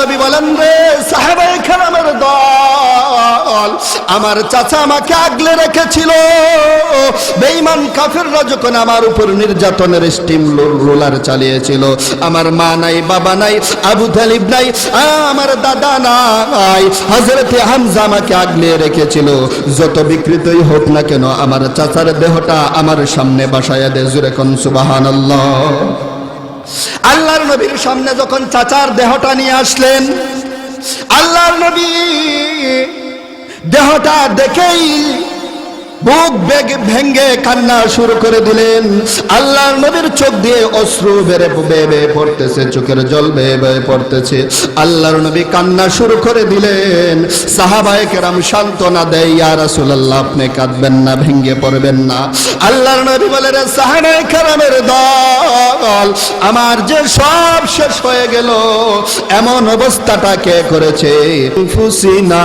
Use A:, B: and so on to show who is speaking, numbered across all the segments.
A: নবী বলেন রে সাহেবাই খারামের দল, আমার চাচা আমাকে আগলে রেখেছিল। বেঈমান কাফেররা যখন আমার উপর নির্যাতনের স্টিম রোলার চালিয়েছিল, আমার মা নাই, বাবা নাই, আবু তালিব নাই, আমার দাদা নাই হজরতে হামজা আমাকে আগলে রেখেছিল। যত বিকৃতই হোক না কেন, আমার চাচার দেহটা আমার সামনে বাসায় দে জুরে কোন সুবাহান আল্লাহর নবীর সামনে যখন চাচার দেহটা নিয়ে আসলেন আল্লাহর নবী দেহটা দেখেই বুক বেগে ভেঙ্গে কান্না শুরু করে দিলেন। আল্লাহর নবীর চোখ দিয়ে অশ্রু বেড়ে বেয়ে পড়তেছে, চোখের জল বেয়ে বেয়ে পড়তেছে। আল্লাহর নবী কান্না শুরু করে দিলেন। সাহাবায়ে কেরাম সান্ত্বনা দেয়, ইয়া রাসূলুল্লাহ, আপনি কাঁদবেন না, ভেঙ্গে পড়বেন না। আল্লাহর নবী বলে রে সাহাবায়ে কেরামের দল, আমার যে সব শেষ হয়ে গেল, এমন অবস্থাটা কে করেছে? ফুসিনা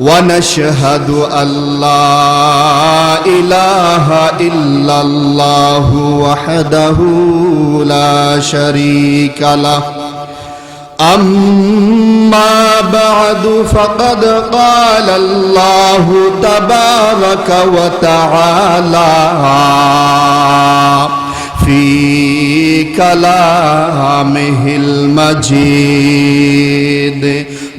A: ونشهد أن لا إله إلا الله وحده لا شريك له أما بعد فقد قال الله تبارك وتعالى في كلامه المجيد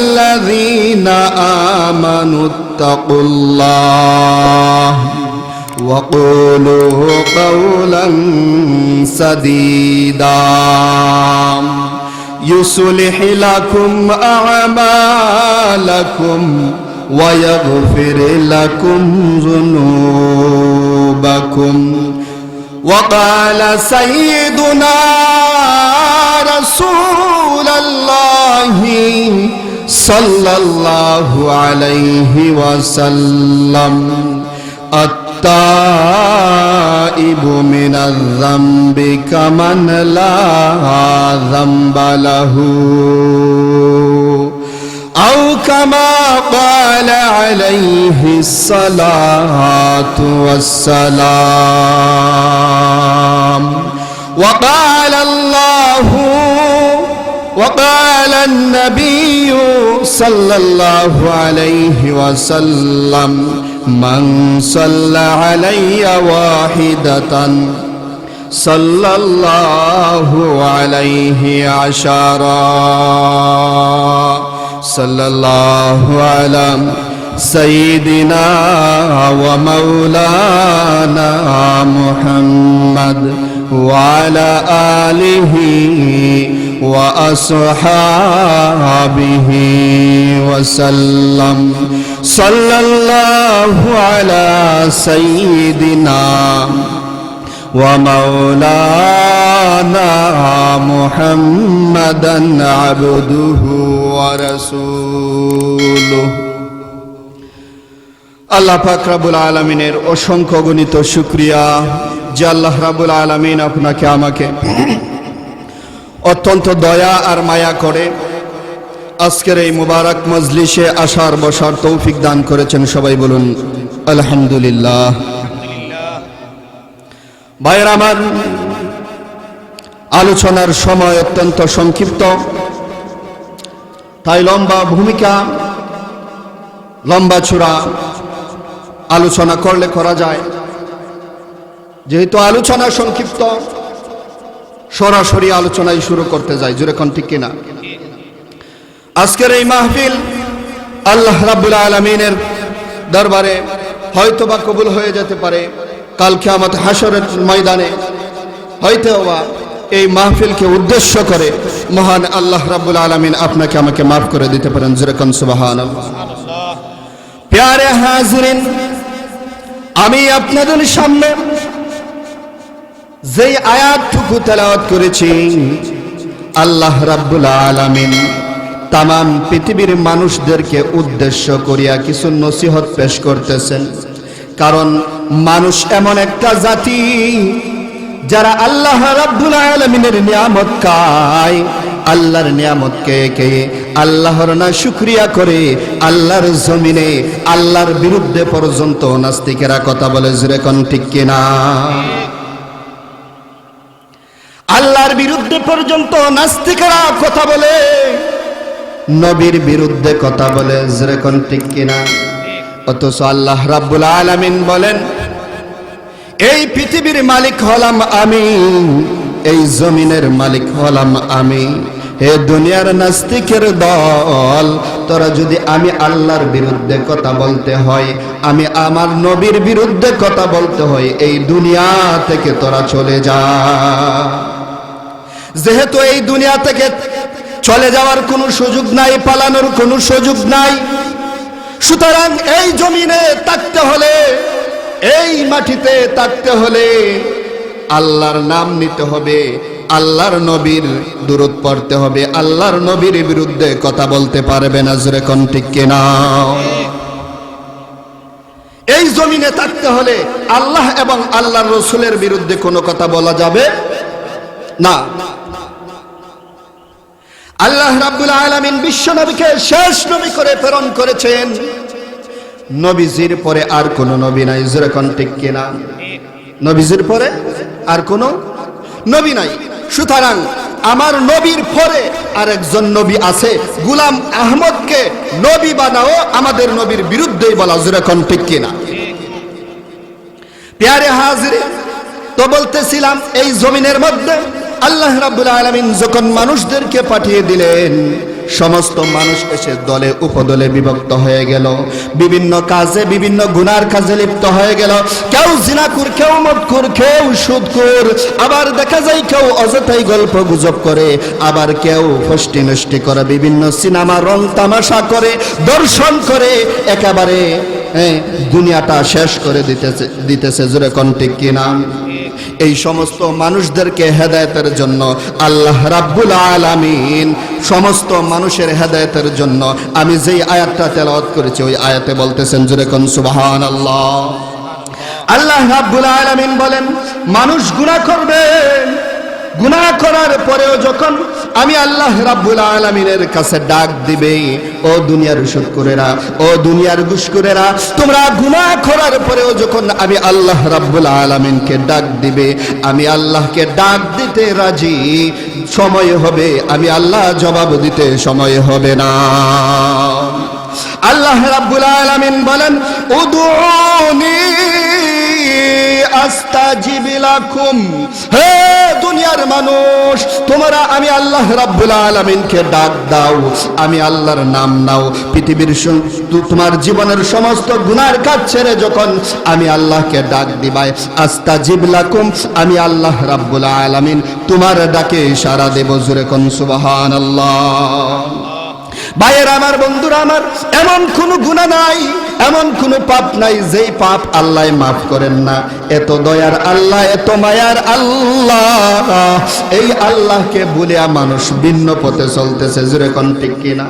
A: الذين آمنوا اتقوا الله وقولوا قولا سديدا. يصلح لكم أعمالكم ويغفر لكم ذنوبكم. وقال سيدنا رسول الله صلى الله عليه وسلم. التائب من الذنب كمن لا ذنب له. أو كما قال عليه الصلاة والسلام. وقال الله وقال النبي صلى الله عليه وسلم من صلى علي واحدة صلى الله عليه عشرا. صلى الله على سيدنا ومولانا محمد. وعلى آله وأصحابه وسلم صلى الله على سيدنا ومولانا محمدا عبده ورسوله আল্লাহ পাক রাবুল আলমিনের অসংখ্য গণিত শুক্রিয়া যে আল্লাহ রাবুল আলমিন আপনাকে, আমাকে অত্যন্ত দয়া আর মায়া করে আজকের এই মুবারক মজলিসে আসার, বসার তৌফিক দান করেছেন। সবাই বলুন, আলহামদুলিল্লাহ। ভাইয়ের আমার, আলোচনার সময় অত্যন্ত সংক্ষিপ্ত। তাই লম্বা ভূমিকা, লম্বা চূড়া আলোচনা করলে করা যায়। যেহেতু আলোচনা সংক্ষিপ্ত, সরাসরি আলোচনায় শুরু করতে যাই যেরকম ঠিক কিনা? আজকের এই মাহফিল আল্লাহ রাব্বুল আলমিনের দরবারে হয়তো বা কবুল হয়ে যেতে পারে কালকে আমাদের হাসরের ময়দানে হয়তো বা এই মাহফিলকে উদ্দেশ্য করে মহান আল্লাহ রাব্বুল আলামিন আপনাকে আমাকে মাফ করে দিতে পারেন যেরকম সুবাহান প্যারে হাজরিন, আমি আপনাদের সামনে যেই আয়াতটুকু তেলাওয়াত করেছি, আল্লাহ রাব্বুল আলামিন তাম পৃথিবীর মানুষদেরকে উদ্দেশ্য করিয়া কিছু নসিহত পেশ করতেছেন। কারণ মানুষ এমন একটা জাতি যারা আল্লাহ রাব্বুল আলামিনের নিয়ামত খায়, আল্লাহর নিয়ামতকে কে কে আল্লাহর না শুক্রিয়া করে আল্লাহর জমিনে, আল্লাহর বিরুদ্ধে পর্যন্ত নাস্তিকেরা কথা বলে যেরকম ঠিক কিনা? বিরুদ্ধে পর্যন্ত নাস্তিকেরা কথা বলে। নবীর বিরুদ্ধে কথা বলে যেরকম ঠিক কিনা? অথচ আল্লাহ রাব্বুল আলামিন বলেন, এই পৃথিবীর মালিক হলাম আমি, এই জমিনের মালিক হলাম আমি। হে দুনিয়ার নাস্তিকের দল, তোরা যদি আমি আল্লাহর বিরুদ্ধে কথা বলতে হয়, আমি আমার নবীর বিরুদ্ধে কথা বলতে হয়, এই দুনিয়া থেকে তোরা চলে যা। যেহেতু এই দুনিয়া থেকে চলে যাওয়ার কোনো সুযোগ নাই, পালানোর কোনো সুযোগ নাই, সুতরাং এই জমিনে থাকতে হলে, এই মাটিতে থাকতে হলে আল্লাহর নাম নিতে হবে, আল্লাহর নবীর দূরত পড়তে হবে, আল্লাহর নবীর বিরুদ্ধে কথা বলতে পারবে না যেরকম ঠিক কিনা? এই জমিনে থাকতে হলে আল্লাহ এবং আল্লাহর রসুলের বিরুদ্ধে কোনো কথা বলা যাবে না। আল্লাহ রাব্বুল আলামিন বিশ্ব নবীকে শেষ নবী করে প্রেরণ করেছেন। নবীজির পরে আর কোন নবী নাই যেরকম ঠিক কিনা? নবীজির পরে আর কোন নবী নাই। সুতরাং আমার নবীর পরে আর একজন নবী আছে, গুলাম আহমদকে নবী বানাও, আমাদের নবীর বিরুদ্ধেই বলা যেরকম ঠিক কিনা? প্যারে হাজিরে, তো বলতেছিলাম, এই জমিনের মধ্যে আল্লাহ রাব্বুল আলামিন যখন মানুষদেরকে পাঠিয়ে দিলেন সমস্ত মানুষ এসে দলে উপদলে বিভক্ত হয়ে গেল। বিভিন্ন কাজে বিভিন্ন গুনার কাজে লিপ্ত হয়ে গেল। কেউ জিনাকুর কেউ মদকুর কেউ সুদকুর আবার দেখা যায় কেউ অযথাই গল্প গুজব করে আবার কেউ ফষ্টি নষ্টি করে বিভিন্ন সিনেমা রং তামাশা করে দর্শন করে একেবারে হ্যাঁ, দুনিয়াটা শেষ করে দিতেছে দিতেছে জোরে কন্টিক কিনা এই সমস্ত মানুষদেরকে হেদায়তের জন্য আল্লাহ রাব্বুল আলামিন সমস্ত মানুষের হেদায়তের জন্য আমি যেই আয়াতটা তেলাওয়াত করেছি, ওই আয়াতে বলতেছেন, জুরে কোন সুবহানাল্লাহ। আল্লাহ রাব্বুল আলামিন বলেন, মানুষ গুনাহ করবেন গুনাহ করার পরেও যখন আমি আল্লাহ রাব্বুল আলামিনের কাছে ডাক দিবে, ও দুনিয়ার শুকরেরা ও দুনিয়ার গুশকুরেরা তোমরা গুনাহ করার পরেও যখন আমি আল্লাহ রাব্বুল আলামিনকে ডাক দিবে, আমি আল্লাহকে ডাক দিতে রাজি, সময় হবে, আমি আল্লাহ জবাব দিতে সময় হবে না। আল্লাহ রাব্বুল আলামিন বলেন, উদুনি আস্তাজিব লাকুম হে দুনিয়ার মানুষ, তোমরা আমি আল্লাহ রাব্বুল আলামিনকে ডাক দাও, আমি আল্লাহর নাম নাও। পৃথিবীর তোমার জীবনের সমস্ত গুনার কাজ ছেড়ে যখন আমি আল্লাহকে ডাক দিবাই আস্তাজিব লাকুম আমি আল্লাহ রাব্বুল আলামিন তোমার ডাকে সারা দেব, জুরে কোন সুবহানাল্লাহ। ভাইয়ের আমার, বন্ধুরা আমার, এমন কোনো গুণা নাই, এমন কোনো পাপ নাই, যেই পাপ আল্লাহ মাফ করেন না। এত দয়ার আল্লাহ, এত মায়ার আল্লাহ। এই আল্লাহকে বলিয়া মানুষ ভিন্ন পথে চলতেছে যেরকম ঠিক কিনা?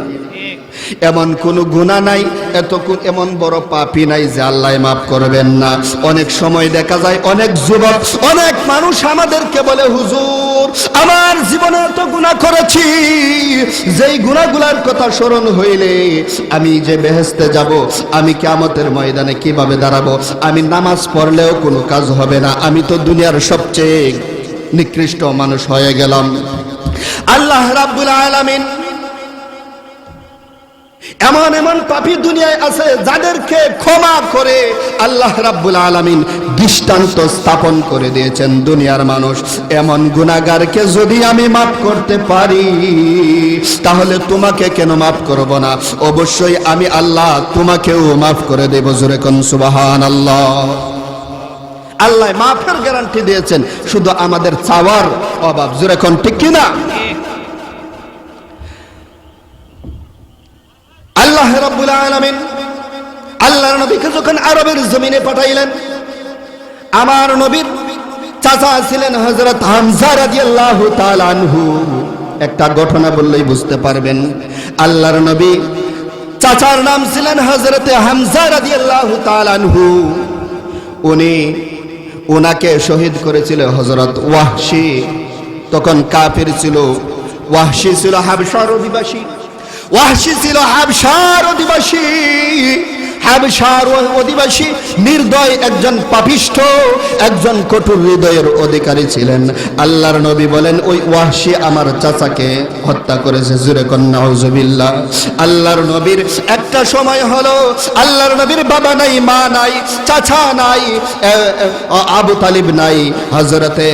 A: এমন কোনো গুণা নাই এত এমন বড় পাপি নাই যে আল্লাহ মাফ করবেন না। অনেক সময় দেখা যায় অনেক যুবক, অনেক মানুষ আমাদেরকে বলে, হুজুর, আমার জীবনে এত গুণা করেছি। যেই গুণাগুলার কথা স্মরণ হইলে আমি যে বেহেস্তে যাব, আমি কিয়ামতের ময়দানে কীভাবে দাঁড়াবো? আমি নামাজ পড়লেও কোনো কাজ হবে না। আমি তো দুনিয়ার সবচেয়ে নিকৃষ্ট মানুষ হয়ে গেলাম। আল্লাহ রাব্বুল আলামিন এমন এমন পাপী দুনিয়ায় আছে যাদেরকে ক্ষমা করে আল্লাহ রাব্বুল আলামিন দৃষ্টান্ত স্থাপন করে দিয়েছেন দুনিয়ার মানুষ। এমন গুনাহগারকে যদি আমি মাফ করতে পারি, তাহলে তোমাকে কেন মাফ করব না? অবশ্যই আমি আল্লাহ তোমাকেও মাফ করে দেব। জোরে কোন সুবহানাল্লাহ। আল্লাহ মাফের গ্যারান্টি দিয়েছেন। শুধু আমাদের চাওয়ার অভাব। যেরকম ঠিক কিনা? আল্লাহ রাব্বুল আলামিন আল্লাহর নবীকে যখন আরবের জমিনে পাঠাইলেন, আমার নবীর চাচা ছিলেন হযরত হামজা রাদিয়াল্লাহু তাআলা আনহু। একটা ঘটনা বললেই বুঝতে পারবেন, আল্লাহর নবী চাচার নাম ছিলেন হযরত হামজা রাদিয়াল্লাহু তাআলা আনহু। উনি ওনাকে শহীদ করেছিল হযরত ওয়াহশি। তখন কাফির ছিল, ওয়াহশি ছিল হাবশার অধিবাসী। ওয়াহশি ছিল হাবশার অধিবাসী। হাবশার অধিবাসী, নির্দয় একজন পাপিষ্ঠ, একজন কঠোর হৃদয়ের অধিকারী ছিলেন। আল্লাহর নবী বলেন, ওই ওয়াহশি আমার চাচাকে হত্যা করেছে, জুরে কন্যা আল্লাহর নবীর একটা সময় হলো, আল্লাহর নবীর বাবা নাই, মা নাই, চাচা নাই আবু তালিব নাই হজরতে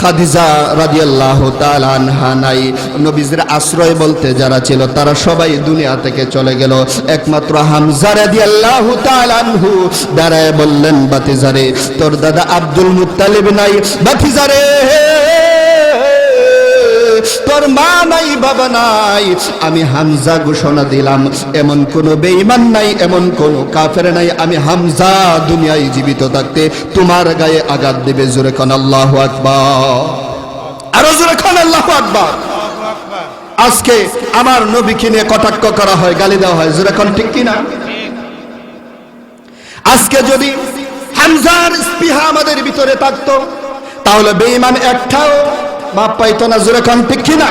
A: খাদিজা রাদিয়াল্লাহু তাআলা আনহা নাই। নবীজির আশ্রয় বলতে যারা ছিল, তারা সবাই দুনিয়া থেকে চলে গেল। একমাত্র হামজা রাদিয়াল্লাহু তাআলা আনহু দাঁড়ায় বললেন বাতিজারে তোর দাদা আব্দুল মুত্তালিব নাই বাতিজারে তোর মা নাই, বাবা নাই। আমি হামজা ঘোষণা দিলাম, এমন কোন বেঈমান নাই, এমন কোন কাফের নাই, আমি হামজা দুনিয়ায় জীবিত থাকতে তোমার গায়ে আঘাত দেবে। জোরে কোন, আল্লাহ আকবার। আরও জোরে কোন, আল্লাহ আকবার। আজকে আমার নবীকে নিয়ে কটাক্ষ করা হয়, গালি দেওয়া হয়, জোরে কোন, ঠিক কিনা? আজকে যদি হামজার স্পৃহা আমাদের ভিতরে থাকতো, তাহলে বেঈমান একটাও মাপ পাইতো না, জোরে খান ঠিক কিনা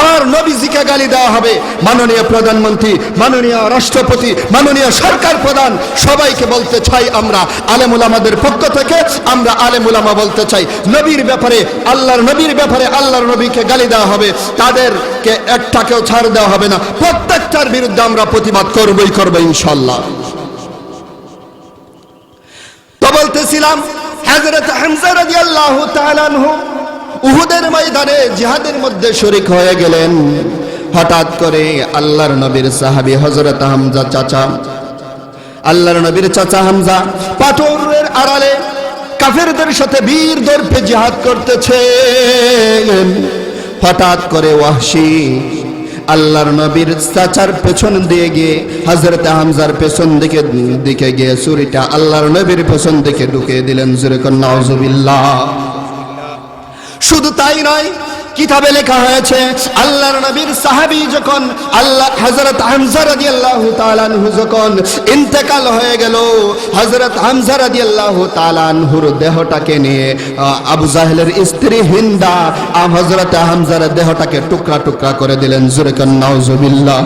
A: আমার নবীজিকে গালি দেওয়া হবে, মাননীয় প্রধানমন্ত্রী, মাননীয় রাষ্ট্রপতি, মাননীয় সরকার প্রধান, সবাইকে বলতে চাই আমরা, আলেমুল আমাদের পক্ষ থেকে আমরা আলেমুল আমা বলতে চাই। নবীর ব্যাপারে, আল্লাহর নবীর ব্যাপারে আল্লাহর নবীকে গালি দেওয়া হবে, তাদেরকে একটাকেও ছাড় দেওয়া হবে না। প্রত্যেকটার বিরুদ্ধে আমরা প্রতিবাদ করবই করব ইনশাল্লাহ তো বলতেছিলাম হযরত হামজা রাদিয়াল্লাহু তাআলা আনহু উহুদের ময়দানে জিহাদের মধ্যে শরীক হয়ে গেলেন। হঠাৎ করে আল্লাহর নবীর সাহাবী হযরত হামজা চাচা, আল্লাহর নবীর চাচা হামজা পাথরের আড়ালে কাফেরদের সাথে বীর দর্পে জিহাদ করতেছে হঠাৎ করে ওয়াহশি আল্লাহর নবীর চাচার পেছন দিয়ে গিয়ে হজরত হামজার পেছন দিকে দিকে গিয়ে ছুরিটা আল্লাহর নবীর পেছন দিকে ঢুকিয়ে দিলেন। জুরে কন্যা শুধু তাই নয় কিতাবে লেখা হয়েছে, আল্লাহর নবীর সাহাবী যখন আল্লাহ, হযরত হামজা রাদিয়াল্লাহু তাআলা আনহু যখন ইন্তেকাল হয়ে গেল, হযরত হামজা রাদিয়াল্লাহু তাআলা আনহুর দেহটাকে নিয়ে আবু জাহেলের স্ত্রী হিন্দা হযরত হামজার দেহটাকে টুকরা টুকরা করে দিলেন, জুরে নাউজুবিল্লাহ।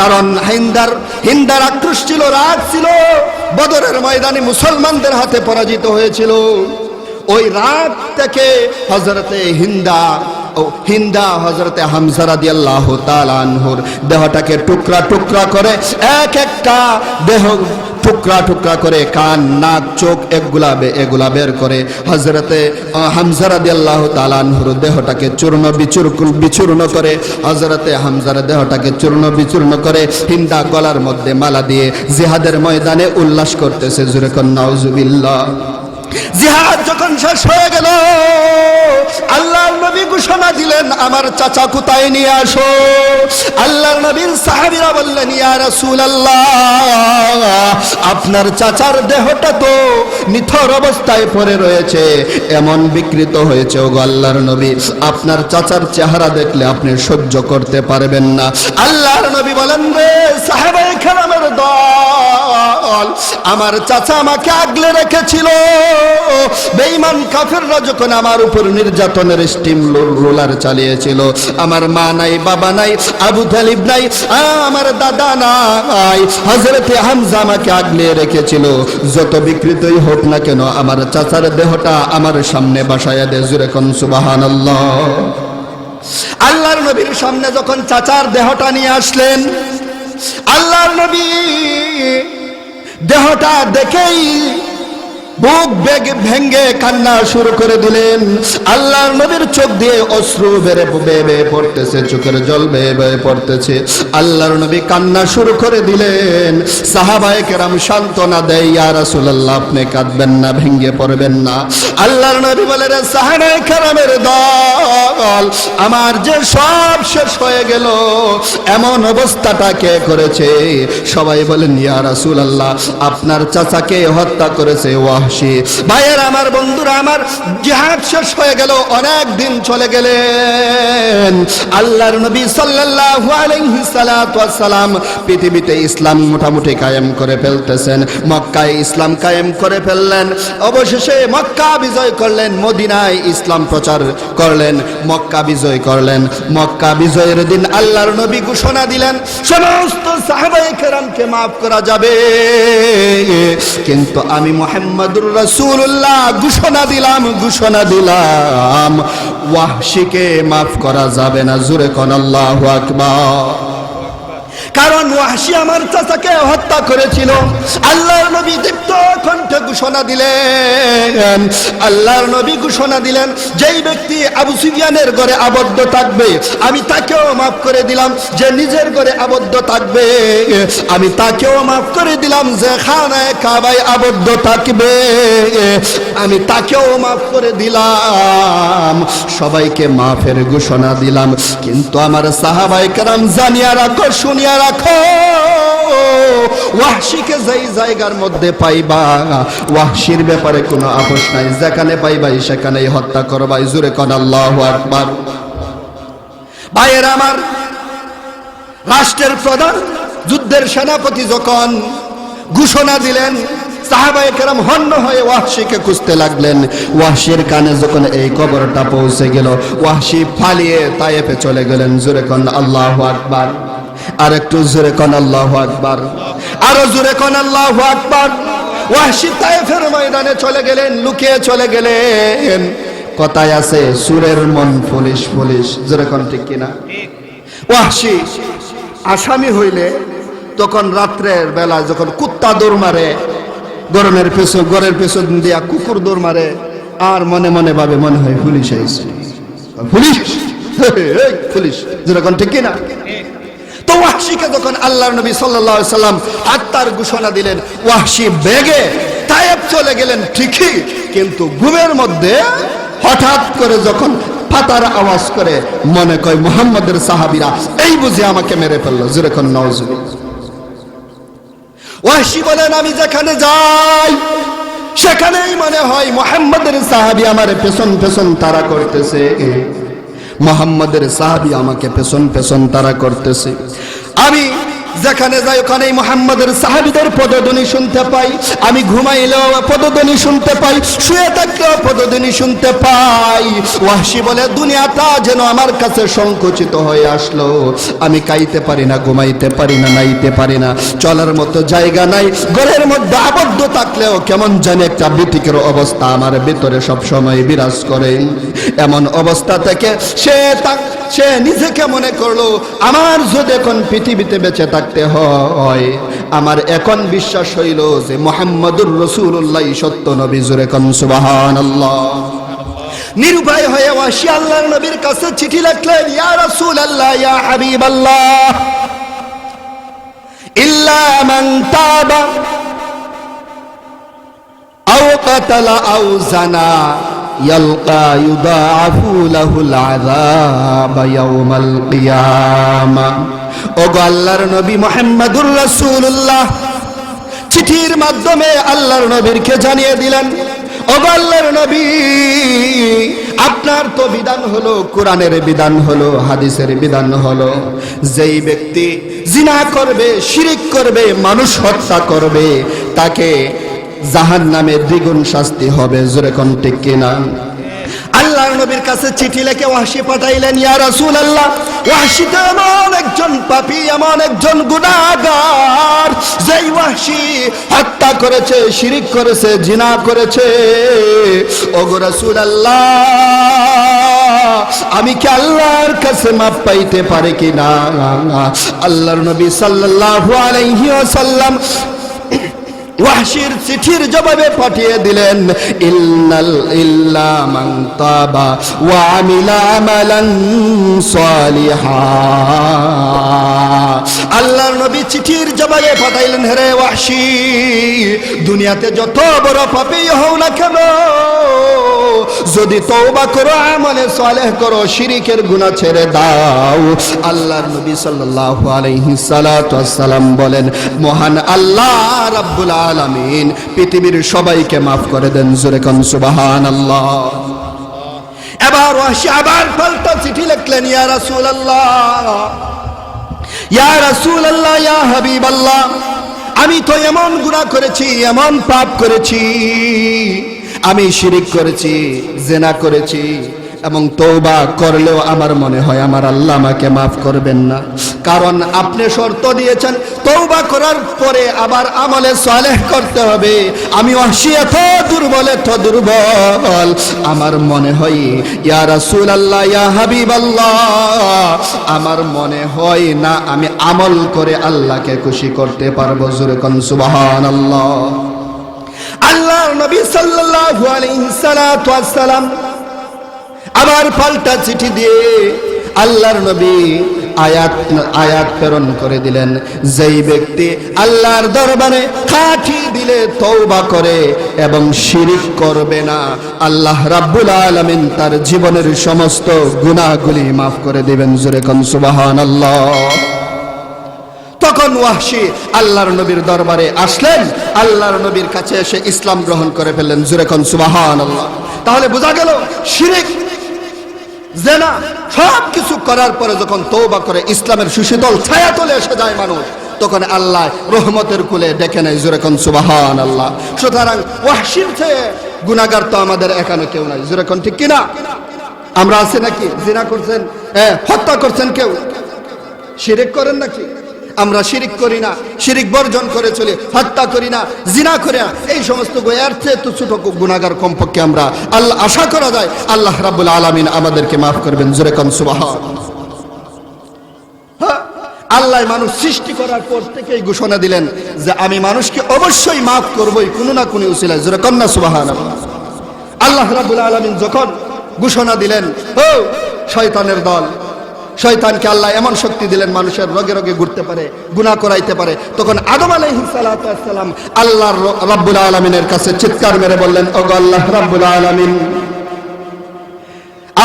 A: কারণ হিন্দার হিন্দার আক্রোশ ছিল, রাগ ছিল, বদরের ময়দানে মুসলমানদের হাতে পরাজিত হয়েছিল। ওই রাত থেকে হজরতে হিন্দা হিন্দা হজরতে হামসারা দিয়াল্লাহ তালানহুর দেহটাকে টুকরা টুকরা করে, এক একটা দেহ টুকরা টুকরা করে, কান, নাক, চোখ এগুলা বে- এগুলা বের করে হজরতে হামজারা দিয়াল্লাহ তালানহুর দেহটাকে চূর্ণ বিচূর্ণ বিচূর্ণ করে হজরতে হামজার দেহটাকে চূর্ণ বিচূর্ণ করে, হিন্দা গলার মধ্যে মালা দিয়ে জিহাদের ময়দানে উল্লাস করতেছে, জুরে কন্যা জিহাদ যখন শেষ হয়ে গেল, আল্লাহর নবী ঘোষণা দিলেন, আমার চাচা কোথায় নিয়ে আসো? আল্লাহর নবীর সাহাবীরা বললেন, ইয়া রাসূলুল্লাহ, আপনার চাচার দেহটা তো নিথর অবস্থায় পড়ে রয়েছে, এমন বিকৃত হয়েছে ওগো আল্লাহর নবী। আপনার চাচার চেহারা দেখলে আপনি সহ্য করতে পারবেন না। আল্লাহর নবী বলেন, রে সাহাবায়ে কেরামের দল আমার চাচা আমাকে আগলে রেখেছিল। বেঈমান কাফেররা যখন আমার উপর নির্যাতনের স্টিম রোলার চালিয়েছিল, আমার মা নাই, বাবা নাই, আবু তালিব নাই আমার দাদা নাই হজরতে হামজা আমাকে আগলে রেখেছিল। যত বিকৃতই হোক না কেন, আমার চাচার দেহটা আমার সামনে বাসায় দে, জুরে কোন সুবহানাল্লাহ। আল্লাহর নবীর সামনে যখন চাচার দেহটা নিয়ে আসলেন, আল্লাহর নবী দেহটা দেখেই বুক বেগ ভেঙ্গে কান্না শুরু করে দিলেন। আল্লাহর নবীর চোখ দিয়ে অশ্রু বেড়ে বেয়ে পড়তেছে, চোখের জল বেয়ে বেয়ে পড়তেছে। আল্লাহর নবী কান্না শুরু করে দিলেন। সাহাবায়ে কেরাম সান্ত্বনা দেয়, ইয়া রাসূলুল্লাহ, আপনি কাঁদবেন না, ভেঙ্গে পড়বেন না। আল্লাহর নবী বলে, রে সাহাবায়ে কেরামের দল, আমার যে সব শেষ হয়ে গেল, এমন অবস্থাটা কে করেছে? সবাই বলেন, ইয়া রাসূলুল্লাহ, আপনার চাচাকে হত্যা করেছে। ওয়াহশি ভাইয়ের আমার, বন্ধুরা আমার, জিহাদ শেষ হয়ে গেল, অনেক দিন চলে গেলেন। আল্লাহর নবী সাল্লাল্লাহু আলাইহি ওয়াসসালাম পৃথিবীতে ইসলাম মোটামুটি কায়েম করে ফেলতেছেন, মক্কায় ইসলাম কায়েম করে ফেললেন। অবশেষে মক্কা বিজয় করলেন, মদিনায় ইসলাম প্রচার করলেন, মক্কা বিজয় করলেন। মক্কা বিজয়ের দিন আল্লাহর নবী ঘোষণা দিলেন, সমস্ত সাহাবায়ে কেরামকে মাফ করা যাবে। কিন্তু আমি মোহাম্মদুর রাসূলুল্লাহ, ঘোষণা দিলাম ঘোষণা দিলাম। ওয়াহশিকে মাফ করা যাবে না, জুরে কোন আল্লাহু আকবার। কারণ ওয়াহশি আমার চাচাকে হত্যা করেছিল। আল্লাহর নবী দীপ্ত কণ্ঠে ঘোষণা দিলেন। আল্লাহর নবী ঘোষণা দিলেন, যেই ব্যক্তি আবু সুফিয়ানের ঘরে আবদ্ধ থাকবে, আমি তাকেও মাফ করে দিলাম, যে নিজের ঘরে আবদ্ধ থাকবে, আমি তাকেও মাফ করে দিলাম, যে খানায় কাবায় আবদ্ধ থাকবে, আমি তাকেও মাফ করে দিলাম। সবাইকে মাফের ঘোষণা দিলাম। কিন্তু আমার সাহাবাই কারাম জানিয়া রাখো শুনিয়া রাখো। ওয়াহশিকে যেই জায়গার মধ্যে পাইবা, ওয়াহশির ব্যাপারে কোনো আপোষ নাই। যেখানে পাইবাই সেখানেই হত্যা করবাই জুরে কন আল্লাহ আকবার। ভাইয়ের আমার, রাষ্ট্রের প্রধান, যুদ্ধের সেনাপতি যখন ঘোষণা দিলেন, সাহাবায়ে কেরাম হন্য হয়ে ওয়াহশিকে খুঁজতে লাগলেন। ওয়াহশির কানে যখন এই কবরটা পৌঁছে গেল, ওয়াহশি ফালিয়ে তায়েফে চলে গেলেন। জোরে কন আল্লাহ আকবার। আর একটু জোরে কন আল্লাহ আকবার। আরও জোরে কন আল্লাহ আকবার। ওয়াহশি তায়েফের ময়দানে চলে গেলেন, লুকিয়ে চলে গেলেন। কথায় আছে, সুরের মন পুলিশ পুলিশ জোরে কন ঠিক কিনা? ওয়াহশি, আসামি হইলে তখন রাত্রের বেলা যখন কুত্তা দৌড় মারে, গরমের পেছন গরের পেছন দিয়া কুকুর দৌড় মারে, আর মনে মনে ভাবে মনে হয় পুলিশ আইছে পুলিশ পুলিশ যেরকম ঠিক কিনা? ওয়াহশিকে যখন আল্লাহর নবী আলাইহি সাল্লাম আত্মার ঘোষণা দিলেন, ওয়াহশি বেগে তায়েব চলে গেলেন ঠিকই, কিন্তু ঘুমের মধ্যে হঠাৎ করে যখন ফাতার আওয়াজ করে, মনে কয় মুহাম্মদের সাহাবীরা, এই বুঝে আমাকে মেরে ফেলল যেরকম নওজুবিল্লাহ ওয়াহশি বলেন, আমি যেখানে যাই, সেখানেই মনে হয় মোহাম্মদের সাহাবি আমার পেছন পেছন তারা করতেছে। মোহাম্মদের সাহাবি আমাকে পেছন পেছন তারা করতেছে। আমি যেখানে যাই ওখানেই মোহাম্মদের সাহাবিদের পদধ্বনি শুনতে পাই। আমি ঘুমাইলেও পদধ্বনি শুনতে পাই, শুয়ে থাকলেও পদধ্বনি শুনতে পাই। ওয়াহশি বলে, দুনিয়াটা যেন আমার কাছে সংকুচিত হয়ে আসলো। আমি খাইতে পারি না, ঘুমাইতে পারি না, নাইতে পারি না। চলার মতো জায়গা নাই ঘরের মধ্যে আবদ্ধ থাকলেও কেমন জানি একটা বিতিকের অবস্থা আমার ভিতরে সব সময় বিরাজ করে। এমন অবস্থা থেকে সে সে নিজেকে মনে করল, আমার যদি এখন পৃথিবীতে বেঁচে থাকতে হয়, আমার এখন বিশ্বাস হইল যে মোহাম্মদুর রসুল্লাহ সত্য নবী, জুরে কন সুবাহান নিরুপায় হয়ে ওয়াসি আল্লাহর নবীর কাছে চিঠি লিখলেন, ইয়া রাসূল আল্লাহ ইয়া হাবিব আল্লাহ ইল্লা মান তাবা, আও কাতালা আও জানা। يلقى يضاعف له العذاب يوم القيامة ওগো আল্লাহর নবী মুহাম্মদুর রাসূলুল্লাহ চিঠির মাধ্যমে আল্লাহর নবীরকে জানিয়ে দিলেন ওগো আল্লাহর নবী আপনার তো বিধান হলো কোরআনের বিধান হলো হাদিসের বিধান হলো যেই ব্যক্তি জিনা করবে শিরিক করবে মানুষ হত্যা করবে তাকে জাহান নামে দ্বিগুণ শাস্তি হবে, জোরে কোন ঠিক কিনা? আল্লাহর নবীর কাছে চিঠি লিখে ওয়াসি পাঠাইলেন, ইয়া রাসূলুল্লাহ ওয়াসি তো এমন একজন পাপী, এমন একজন গুনাহগার, যেই ওয়াসি হত্যা করেছে, শিরিক করেছে, জিনা করেছে। ওগো রাসূলুল্লাহ, আমি কি আল্লাহর কাছে মাপ পাইতে পারে কিনা? আল্লাহর নবী সাল্লাল্লাহু আলাইহি ওয়াসাল্লাম ওয়াহশির চিঠির জবাবে পাঠিয়ে দিলেন ইল্লাল ইল্লা মান তাবা ওয়া আমিলা আমালান সালিহা। আল্লাহর নবী চিঠির জবাবে পাঠাইলেন, হে ওয়াহশি দুনিয়াতে যত বড় পাপী হও না কেন? যদি তওবা করো, আমলে সালেহ করো, শিরিকের গুনাহ ছেড়ে দাও। আল্লাহর নবী সাল্লাল্লাহু আলাইহি সাল্লাতু ওয়াসসালাম বলেন, মহান আল্লাহ রাব্বুল আলামিন, পৃথিবীর সবাইকে মাফ করে দেন, জোরে কোন সুবহানাল্লাহ। এবার ওয়াসি আবার পাল্টা চিঠি লিখলেন, ইয়া রাসূলুল্লাহ ইয়া রাসূলুল্লাহ, ইয়া হাবিবাল্লাহ, আমি তো এমন গুনাহ করেছি, এমন পাপ করেছি। আমি শিরিক করেছি, জেনা করেছি এবং তৌবা করলেও আমার মনে হয় আমার আল্লাহ আমাকে মাফ করবেন না। কারণ আপনি শর্ত দিয়েছেন তৌবা করার পরে আবার আমলে সালেহ করতে হবে। আমি অসি এত দুর্বল এত দুর্বল। আমার মনে হয়, ইয়া রাসূল আল্লাহ ইয়া হাবিব আল্লাহ আমার মনে হয় না আমি আমল করে আল্লাহকে খুশি করতে পারব, জোরে কোন সুবহানাল্লাহ। আল্লাহর নবী সাল্লাল্লাহু আলাইহি ওয়াসসালাম আবার পাল্টা চিঠি দিয়ে আল্লাহর নবী আয়াত আয়াত প্রেরণ করে দিলেন। যেই ব্যক্তি আল্লাহর দরবারে কাঠি দিলে তওবা করে এবং শিরিক করবে না, আল্লাহ রাব্বুল আলামিন তার জীবনের সমস্ত গুনাহগুলি মাফ করে দিবেন। জোরে কোন, সুবহানাল্লাহ। তখন ওয়াহশি, আল্লাহর নবীর দরবারে আসলেন, আল্লাহর নবীর কাছে এসে ইসলাম গ্রহণ করে ফেললেন। জুরেখন সুবাহান আল্লাহ তাহলে বোঝা গেল, শিরিক, জেনা সব কিছু করার পরে যখন তৌবা করে ইসলামের সুশীতল ছায়া তলে এসে যায় মানুষ, তখন আল্লাহ রহমতের কুলে ডেকে নেয় জুরেখন সুবাহান আল্লাহ সুতরাং ওয়াহশির থেকে গুনাগার তো আমাদের এখানে কেউ নাই জুরেখন ঠিক কিনা? আমরা আছি নাকি? জিনা করছেন হ্যাঁ হত্যা করছেন কেউ? শিরিক করেন নাকি? আমরা শিরিক করি না শিরিক বর্জন করে চলি হত্যা করি না জিনা করি না এই সমস্ত গোয়ার চেয়ে তো ছোট গুণাগার কমপক্ষে আমরা। আল্লাহ আশা করা যায় আল্লাহ রাবুল আলমিন আমাদেরকে মাফ করবেন জোরে কন সুবাহ হ্যাঁ, আল্লাহ মানুষ সৃষ্টি করার পর থেকেই ঘোষণা দিলেন যে আমি মানুষকে অবশ্যই মাফ করবই কোনো না কোনো উসিলায় জোরে কন্যা সুবাহান। আল্লাহ রাবুল আলমিন যখন ঘোষণা দিলেন ও শয়তানের দল শয়তানকে আল্লাহ এমন শক্তি দিলেন, মানুষের রোগে রোগে ঘুরতে পারে, গুনাহ করাইতে পারে। তখন আদম আলাইহিসসালাম আল্লাহ রাব্বুল আলামিনের কাছে চিৎকার মেরে বললেন, ওগো আল্লাহ রাব্বুল আলামিন,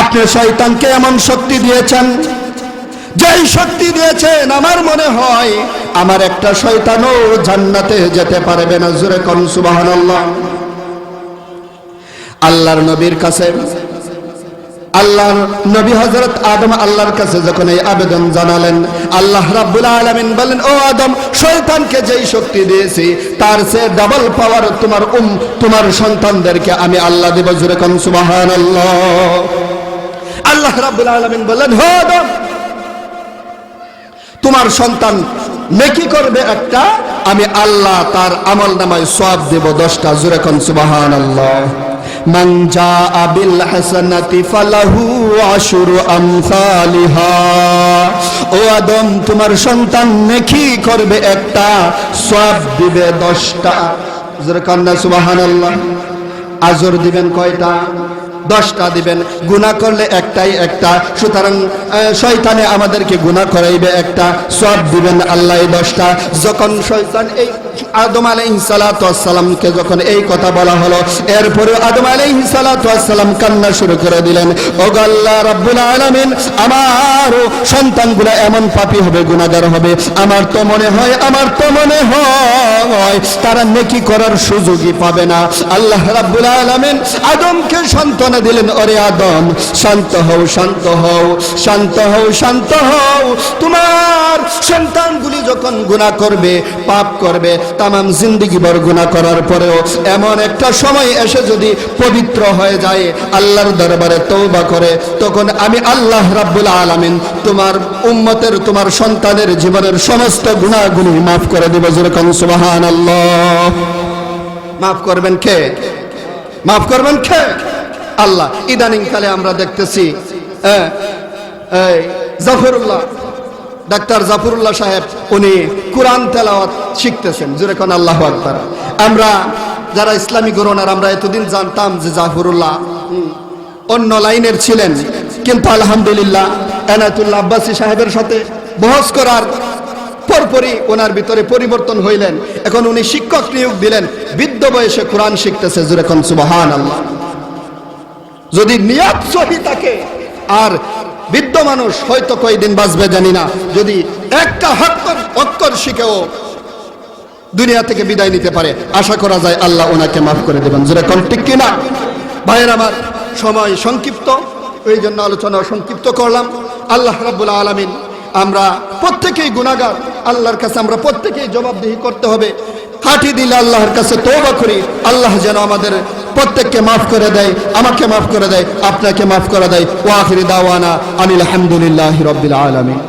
A: আপনি শয়তানকে এমন শক্তি দিয়েছেন, যেই শক্তি দিয়েছেন আমার মনে হয় আমার একটা শয়তানও জান্নাতে যেতে পারবে না, জোরে কোন সুবহানাল্লাহ। আল্লাহর নবীর কাছে আল্লাহর নবী হযরত আদম আল্লাহর কাছে যখন এই আবেদন জানালেন, আল্লাহ রাব্বুল আলামিন বলেন, ও আদম, শয়তানকে যেই শক্তি দিয়েছি, তার চেয়ে ডাবল পাওয়ার তোমার উম, তোমার সন্তানদেরকে আমি আল্লাহ দেব। জুরে কোন, সুবহানাল্লাহ। আল্লাহ রাব্বুল আলামিন বলেন, হে আদম, তোমার সন্তান নেকি করবে একটা, আমি আল্লাহ তার আমল নামায় সব দেব দশটা। জুরে কোন, সুবহানাল্লাহ। من جاء بالحسنة فله عشر أمثالها ও আদম তোমার সন্তান নেকি করবে একটা সব দিবে দশটা জোরে কান্না সুবহানাল্লাহ আজর দিবেন কয়টা দশটা দিবেন। গুণা করলে একটাই একটা। সুতরাং শয়তানে আমাদেরকে গুণা করাইবে একটা। সব দিবেন আল্লাহ দশটা। যখন শয়তান এই আদম আলাইহি সালাতামকে যখন এই কথা বলা হলো এরপরে আদম আলাইহি সালাতাম কান্না শুরু করে দিলেন। ও আল্লাহ রাব্বুল আলামিন আমার সন্তানগুলো এমন পাপী হবে গুণাগার হবে। আমার তো মনে হয়, আমার তো মনে হয় তারা নেকি করার সুযোগই পাবে না। আল্লাহ রাব্বুল আলামিন আদমকে সান্ত্বনা দিলেন, ওরে আদম, শান্ত হও শান্ত হও শান্ত হও শান্ত হও। তোমার সন্তানগুলি যখন গুনাহ করবে, পাপ করবে, তামাম জিন্দগি ভর গুনাহ করার পরেও এমন একটা সময় এসে যদি পবিত্র হয়ে যায়, আল্লাহর দরবারে তওবা করে, তখন আমি আল্লাহ রাব্বুল আলামিন তোমার উম্মতের, তোমার সন্তানের জীবনের সমস্ত গুনাহগুলি মাফ করে দেব যেরকম সুবহানাল্লাহ। মাফ করবেন কে? মাফ করবেন কে? আল্লাহ, ইদানিং কালে আমরা দেখতেছি জাফরুল্লাহ, ডাক্তার জাফরুল্লাহ সাহেব, উনি কোরআন তেলাওয়াত শিখতেছেন, জুরে কোন আল্লাহ আকবার। আমরা যারা ইসলামী গরনার আমরা এতদিন জানতাম যে জাফরুল্লাহ অন্য লাইনের ছিলেন, কিন্তু আলহামদুলিল্লাহ এনায়তুল্লাহ আব্বাসী সাহেবের সাথে বহস করার পরপরই ওনার ভিতরে পরিবর্তন হইলেন। এখন উনি শিক্ষক নিয়োগ দিলেন, বৃদ্ধ বয়সে কোরআন শিখতেছে যেরকম সুবাহান আল্লাহ যদি নিয়াত সহি থাকে, আর বৃদ্ধ মানুষ হয়তো কয়দিন বাঁচবে জানি না। যদি একটা হক্কর অক্ষর শিখেও দুনিয়া থেকে বিদায় নিতে পারে, আশা করা যায় আল্লাহ ওনাকে মাফ করে দেবেন। যেরকম ঠিক কিনা? ভাইয়ের আমার সময় সংক্ষিপ্ত, এই জন্য আলোচনা সংক্ষিপ্ত করলাম। আল্লাহ রাব্বুল আলামিন, আমরা প্রত্যেকেই গুণাগার আল্লাহর কাছে আমরা প্রত্যেকেই জবাবদিহি করতে হবে। হাঁটি দিলে আল্লাহর কাছে তওবা করি, আল্লাহ যেন আমাদের প্রত্যেককে মাফ করে দেয়, আমাকে মাফ করে দেয়, আপনাকে মাফ করে দেয়। ও ওয়াখিরি দাওয়ানা আনিল আলহামদুলিল্লাহ রবিল আলামিন।